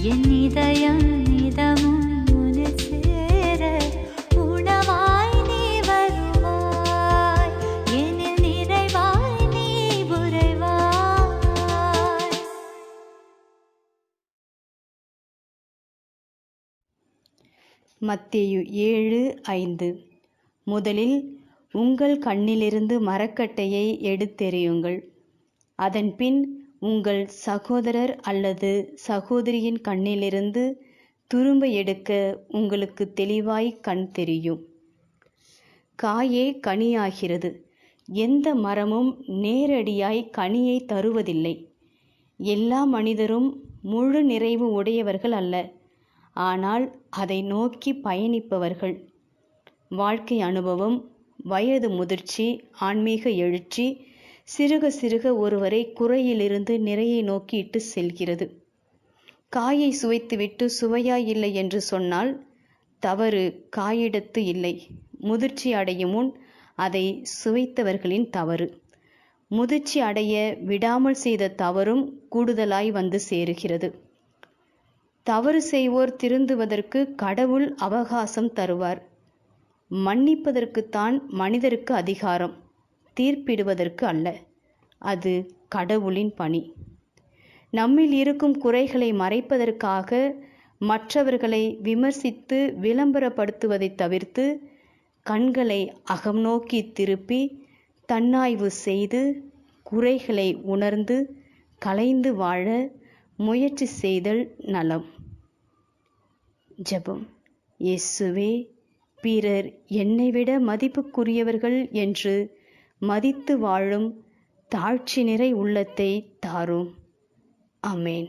நிறைவாய் நீ உறைவாய். மத்தேயு ஏழு ஐந்து. முதலில் உங்கள் கண்ணிலிருந்து மரக்கட்டையை எடுத்தெறியுங்கள். அதன்பின் உங்கள் சகோதரர் அல்லது சகோதரியின் கண்ணிலிருந்து துரும்ப எடுக்க உங்களுக்கு தெளிவாய் கண் தெரியும். காயே கனியாகிறது. எந்த மரமும் நேரடியாய் கனியை தருவதில்லை. எல்லா மனிதரும் முழு நிறைவு உடையவர்கள் அல்ல. ஆனால் அதை நோக்கி பயணிப்பவர்கள். வாழ்க்கை அனுபவம் வயது முதிர்ச்சி ஆன்மீக எழுச்சி சிறுக சிறுக ஒருவரை குறையிலிருந்து நிறையை நோக்கி இட்டு செல்கிறது. காயை சுவைத்துவிட்டு சுவையாயில்லை என்று சொன்னால் தவறு காயிடத்து இல்லை. முதிர்ச்சி அடையும் முன் அதை சுவைத்தவர்களின் தவறு. முதிர்ச்சி அடைய விடாமல் செய்த தவறும் கூடுதலாய் வந்து சேருகிறது. தவறு செய்வோர் திருந்துவதற்கு கடவுள் அவகாசம் தருவார். மன்னிப்பதற்குத்தான் மனிதருக்கு அதிகாரம். தீர்ப்பிடுவதற்கு அல்ல. அது கடவுளின் பணி. நம்மில் இருக்கும் குறைகளை மறைப்பதற்காக மற்றவர்களை விமர்சித்து விளம்பரப்படுத்துவதைத் தவிர்த்து கண்களை அகம் நோக்கி திருப்பி தன்னாய்வு செய்து குறைகளை உணர்ந்து கலைந்து வாழ முயற்சி செய்தல் நலம். ஜெபம். இயேசுவே பிறர் என்னை விட மதிப்புக்குரியவர்கள் என்று மதித்து வாழும் தாழ்ச்சி நிறை உள்ளத்தை தாரும். அமேன்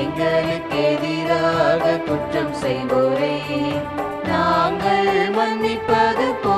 எங்களுக்கு எதிராக குற்றம் செய்வோரே மன்னிப்பது போ